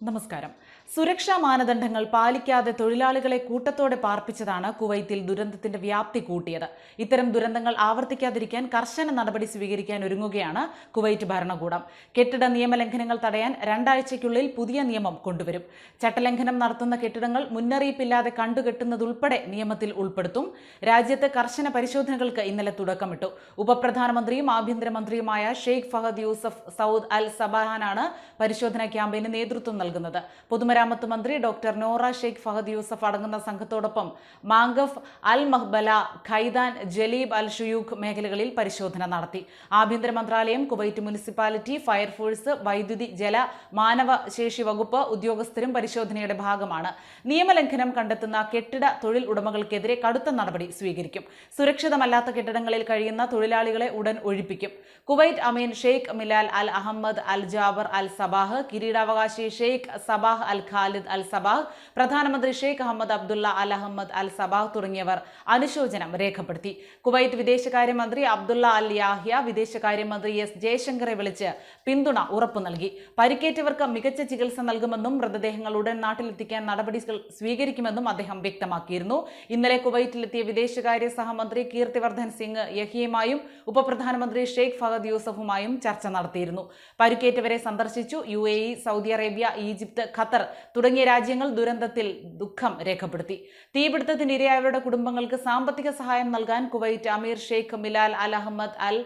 നമസ്കാരം. സുരക്ഷാ മാനദണ്ഡങ്ങൾ പാലിക്കാതെ തൊഴിലാളികളെ കൂട്ടത്തോടെ പാർപ്പിച്ചതാണ് കുവൈത്തിൽ ദുരന്തത്തിന്റെ വ്യാപ്തി കൂട്ടിയത്. ഇത്തരം ദുരന്തങ്ങൾ ആവർത്തിക്കാതിരിക്കാൻ കർശന നടപടി സ്വീകരിക്കാൻ ഒരുങ്ങുകയാണ് കുവൈറ്റ് ഭരണകൂടം. കെട്ടിട നിയമലംഘനങ്ങൾ തടയാൻ രണ്ടാഴ്ചയ്ക്കുള്ളിൽ പുതിയ നിയമം കൊണ്ടുവരും. ചട്ടലംഘനം നടത്തുന്ന കെട്ടിടങ്ങൾ മുന്നറിയിപ്പില്ലാതെ കണ്ടുകെട്ടുന്നതുൾപ്പെടെ നിയമത്തിൽ ഉൾപ്പെടുത്തും. രാജ്യത്ത് കർശന പരിശോധനകൾക്ക് ഇന്നലെ തുടക്കമിട്ടു. ഉപപ്രധാനമന്ത്രിയും ആഭ്യന്തരമന്ത്രിയുമായ Sheikh Fahad Yousef Saud al സബാഹാനാണ് പരിശോധനാ ക്യാമ്പയിന് നേതൃത്വം നൽകുന്നത്. പൊതുമരാമത്ത് മന്ത്രി doctor Nora Sheikh Fahad Yusuf അടങ്ങുന്ന സംഘത്തോടൊപ്പം മാങ്കഫ് അൽ മഹ്ബല ഖൈദാൻ ജലീബ് അൽ ഷുയൂഖ് മേഖലകളിൽ പരിശോധന നടത്തി. ആഭ്യന്തര മന്ത്രാലയം കുവൈറ്റ് മുനിസിപ്പാലിറ്റി ഫയർഫോഴ്സ് വൈദ്യുതി ജല മാനവശേഷി വകുപ്പ് ഉദ്യോഗസ്ഥരും പരിശോധനയുടെ ഭാഗമാണ്. നിയമലംഘനം കണ്ടെത്തുന്ന കെട്ടിട തൊഴിൽ ഉടമകൾക്കെതിരെ കടുത്ത നടപടി സ്വീകരിക്കും. സുരക്ഷിതമല്ലാത്ത കെട്ടിടങ്ങളിൽ കഴിയുന്ന തൊഴിലാളികളെ ഉടൻ ഒഴിപ്പിക്കും. കുവൈറ്റ് അമീൻ Sheikh Mishal al Ahmad al Jaber al Sabah കിരീടാവകാശി Sheikh Sabah al Khalid al Sabah പ്രധാനമന്ത്രി Sheikh Ahmad Abdullah al Ahmad al Sabah തുടങ്ങിയവർ അനുശോചനം രേഖപ്പെടുത്തി. കുവൈറ്റ് വിദേശകാര്യമന്ത്രി അബ്ദുള്ള അൽ യാഹ്യ വിദേശകാര്യമന്ത്രി എസ് ജയശങ്കറെ വിളിച്ച് പിന്തുണ ഉറപ്പു നൽകി. പരിക്കേറ്റവർക്ക് മികച്ച ചികിത്സ നൽകുമെന്നും മൃതദേഹങ്ങൾ ഉടൻ നാട്ടിലെത്തിക്കാൻ നടപടികൾ സ്വീകരിക്കുമെന്നും അദ്ദേഹം വ്യക്തമാക്കിയിരുന്നു. ഇന്നലെ കുവൈറ്റിലെത്തിയ വിദേശകാര്യ സഹമന്ത്രി കീർത്തിവർദ്ധൻ സിംഗ് യഹിയുമായും ഉപപ്രധാനമന്ത്രി ഷെയ്ഖ് ഫഹദ് യൂസഫുമായും ചർച്ച നടത്തിയിരുന്നു. പരിക്കേറ്റവരെ സന്ദർശിച്ചു U E Saudi Arabia Egypt Qatar തുടങ്ങിയ രാജ്യങ്ങൾ ദുരന്തത്തിൽ ദുഃഖം രേഖപ്പെടുത്തി. തീപിടുത്തത്തിന് ഇരയായവരുടെ കുടുംബങ്ങൾക്ക് സാമ്പത്തിക സഹായം നൽകാൻ Kuwait Amir Sheikh Mishal Al Ahmad Al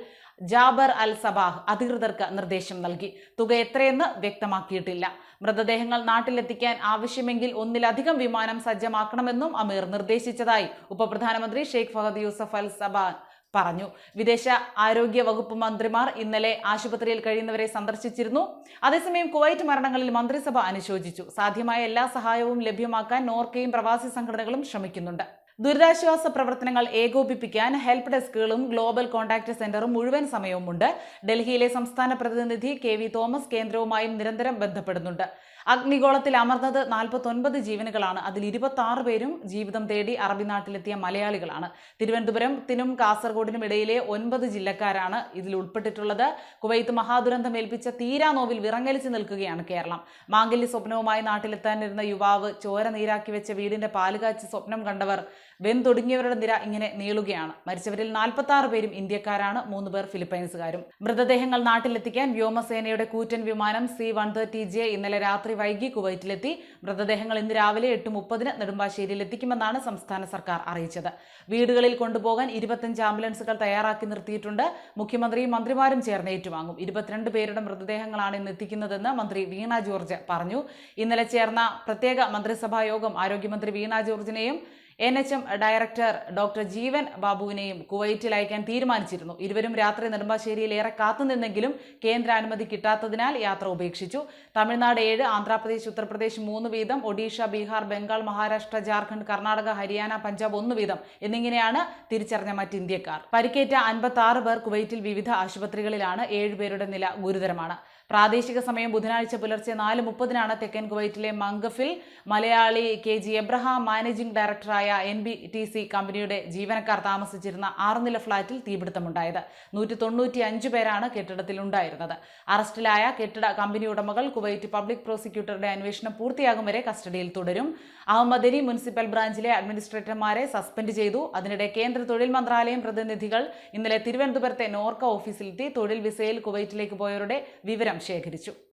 Jaber Al Sabah അധികൃതർക്ക് നിർദ്ദേശം നൽകി. തുക എത്രയെന്ന് വ്യക്തമാക്കിയിട്ടില്ല. മൃതദേഹങ്ങൾ നാട്ടിലെത്തിക്കാൻ ആവശ്യമെങ്കിൽ ഒന്നിലധികം വിമാനം സജ്ജമാക്കണമെന്നും അമീർ നിർദ്ദേശിച്ചതായി ഉപപ്രധാനമന്ത്രി ഷെയ്ഖ് ഫഹദ് യൂസഫ് അൽ സബാൻ പറഞ്ഞു. വിദേശ ആരോഗ്യ വകുപ്പ് മന്ത്രിമാർ ഇന്നലെ ആശുപത്രിയിൽ കഴിയുന്നവരെ സന്ദർശിച്ചിരുന്നു. അതേസമയം കുവൈറ്റ് മരണങ്ങളിൽ മന്ത്രിസഭ അനുശോചിച്ചു. സാധ്യമായ എല്ലാ സഹായവും ലഭ്യമാക്കാൻ നോർക്കയും പ്രവാസി സംഘടനകളും ശ്രമിക്കുന്നുണ്ട്. ദുരിതാശ്വാസ പ്രവർത്തനങ്ങൾ ഏകോപിപ്പിക്കാൻ ഹെൽപ്പ് ഡെസ്കുകളും ഗ്ലോബൽ കോൺടാക്ട് സെന്ററും മുഴുവൻ സമയവുമുണ്ട്. ഡൽഹിയിലെ സംസ്ഥാന പ്രതിനിധി കെ വി തോമസ് കേന്ദ്രവുമായും നിരന്തരം ബന്ധപ്പെടുന്നുണ്ട്. അഗ്നിഗോളത്തിൽ അമർന്നത് നാൽപ്പത്തൊൻപത് ജീവനുകളാണ്. അതിൽ ഇരുപത്തി പേരും ജീവിതം തേടി അറബി നാട്ടിലെത്തിയ മലയാളികളാണ് തിരുവനന്തപുരത്തിനും കാസർഗോഡിനും ഇടയിലെ ഒൻപത് ജില്ലക്കാരാണ് ഇതിൽ ഉൾപ്പെട്ടിട്ടുള്ളത്. കുവൈത്ത് മഹാദുരന്തം ഏൽപ്പിച്ച തീരാ നോവിൽ വിറങ്ങലിച്ച് നിൽക്കുകയാണ് കേരളം. മാംഗല്യ സ്വപ്നവുമായി നാട്ടിലെത്താനിരുന്ന യുവാവ് ചോര നീരാക്കി വെച്ച വീടിന്റെ പാലുകാച്ച് സ്വപ്നം കണ്ടവർ വെന്തൊടുങ്ങിയവരുടെ നിര ഇങ്ങനെ നീളുകയാണ്. മരിച്ചവരിൽ നാൽപ്പത്തി ആറ് പേരും ഇന്ത്യക്കാരാണ് മൂന്ന് പേർ ഫിലിപ്പൈൻസുകാരും. മൃതദേഹങ്ങൾ നാട്ടിലെത്തിക്കാൻ വ്യോമസേനയുടെ കൂറ്റൻ വിമാനം സി വൺ തേർട്ടി ജെ ഇന്നലെ രാത്രി വൈകി കുവൈറ്റിലെത്തി. മൃതദേഹങ്ങൾ ഇന്ന് രാവിലെ എട്ട് മുപ്പതിന് നെടുമ്പാശ്ശേരിയിൽ എത്തിക്കുമെന്നാണ് സംസ്ഥാന സർക്കാർ അറിയിച്ചത്. വീടുകളിൽ കൊണ്ടുപോകാൻ ഇരുപത്തഞ്ച് ആംബുലൻസുകൾ തയ്യാറാക്കി നിർത്തിയിട്ടുണ്ട്. മുഖ്യമന്ത്രിയും മന്ത്രിമാരും ചേർന്ന് ഏറ്റുവാങ്ങും. ഇരുപത്തിരണ്ട് പേരുടെ മൃതദേഹങ്ങളാണ് ഇന്ന് എത്തിക്കുന്നതെന്ന് മന്ത്രി വീണ ജോർജ് പറഞ്ഞു. ഇന്നലെ ചേർന്ന പ്രത്യേക മന്ത്രിസഭാ യോഗം ആരോഗ്യമന്ത്രി Veena ജോർജിനെയും N H M director doctor Jeevan ബാബുവിനെയും കുവൈറ്റിൽ അയക്കാൻ തീരുമാനിച്ചിരുന്നു. ഇരുവരും രാത്രി നെടുമ്പാശ്ശേരിയിൽ ഏറെ കാത്തുനിന്നെങ്കിലും കേന്ദ്ര അനുമതി കിട്ടാത്തതിനാൽ യാത്ര ഉപേക്ഷിച്ചു. തമിഴ്നാട് ഏഴ് ആന്ധ്രാപ്രദേശ് ഉത്തർപ്രദേശ് മൂന്ന് വീതം ഒഡീഷ ബീഹാർ ബംഗാൾ മഹാരാഷ്ട്ര ജാർഖണ്ഡ് കർണാടക ഹരിയാന പഞ്ചാബ് ഒന്ന് വീതം എന്നിങ്ങനെയാണ് തിരിച്ചറിഞ്ഞ മറ്റ് ഇന്ത്യക്കാർ. പരിക്കേറ്റ അൻപത്തി പേർ കുവൈറ്റിൽ വിവിധ ആശുപത്രികളിലാണ്. ഏഴുപേരുടെ നില ഗുരുതരമാണ്. പ്രാദേശിക സമയം ബുധനാഴ്ച പുലർച്ചെ നാല് മുപ്പതിനാണ് തെക്കൻ കുവൈറ്റിലെ മംഗഫിൽ Malayali K G Abraham managing ഡയറക്ടറായ എൻ ബി ടി സി കമ്പനിയുടെ ജീവനക്കാർ താമസിച്ചിരുന്ന ആറുനില ഫ്ളാറ്റിൽ തീപിടുത്തമുണ്ടായത്. നൂറ്റി തൊണ്ണൂറ്റി അഞ്ച് പേരാണ് കെട്ടിടത്തിൽ ഉണ്ടായിരുന്നത് അറസ്റ്റിലായ കെട്ടിട കമ്പനി ഉടമകൾ കുവൈറ്റ് പബ്ലിക് പ്രോസിക്യൂട്ടറുടെ അന്വേഷണം പൂർത്തിയാകും വരെ കസ്റ്റഡിയിൽ തുടരും. അഹമ്മദനി മുനിസിപ്പൽ ബ്രാഞ്ചിലെ അഡ്മിനിസ്ട്രേറ്റർമാരെ സസ്പെൻഡ് ചെയ്തു. അതിനിടെ കേന്ദ്ര തൊഴിൽ മന്ത്രാലയം പ്രതിനിധികൾ ഇന്നലെ തിരുവനന്തപുരത്തെ നോർക്ക ഓഫീസിലെത്തി. തൊഴിൽ വിസയിൽ കുവൈറ്റിലേക്ക് പോയവരുടെ വിവരം ശേഖരിച്ചു